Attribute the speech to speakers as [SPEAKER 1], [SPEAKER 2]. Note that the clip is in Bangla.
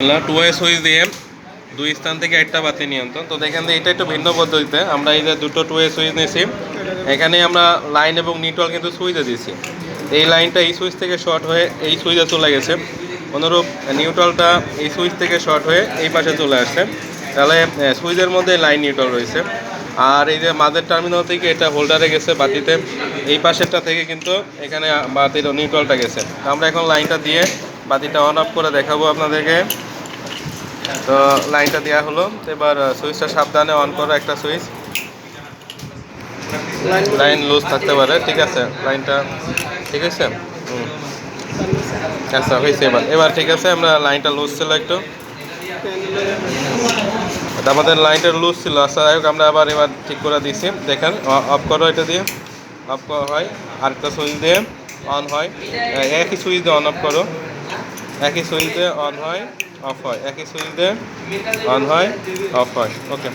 [SPEAKER 1] টু সুইচ দিয়ে দুই স্থান থেকে একটা বাতি নিয়ন্ত্রণ। তো দেখেন যে এটা একটু ভিন্ন পদ্ধতিতে আমরা এই যে দুটো টু ওয়ে সুইচ নিয়েছি এখানে আমরা লাইন এবং নিউট্রাল কিন্তু সুইচে দিয়েছি এই লাইনটা এই সুইচ থেকে শর্ট হয়ে এই সুইচে চলে গেছে। অনুরূপ নিউট্রালটা এই সুইচ থেকে শর্ট হয়ে এই পাশে চলে আসছে। তাহলে সুইচের মধ্যে লাইন নিউট্রাল রয়েছে। আর এই যে মাদের টার্মিনাল থেকে এটা হোল্ডারে গেছে বাতিতে। এই পাশেরটা থেকে কিন্তু এখানে বাতির নিউট্রালটা গেছে। আমরা এখন লাইনটা দিয়ে বাতিটা অন অফ করে দেখাবো আপনাদেরকে। তো লাইনটা দেওয়া হলো। এবার সুইচটা সাবধানে অন করো একটা সুইচ। লাইন লুজ থাকতে পারে, ঠিক আছে? লাইনটা ঠিক আছে আচ্ছা হয়েছে এবার। এবার ঠিক আছে, আমরা লাইনটা লুজ ছিল একটু। আমাদের লাইনটা লুজ ছিল। আচ্ছা যাই হোক, আমরা আবার এবার ঠিক করে দিয়েছি। দেখেন অফ করো এটা দিয়ে। অফ করা হয়। আরেকটা সুইচ দিয়ে অন হয়। একই সুইচ দিয়ে অন অফ করো। একই সুইচ দিয়ে অন হয়। অফ হয়। একই সুইচ দিয়ে অন হয় অফ হয়। ওকে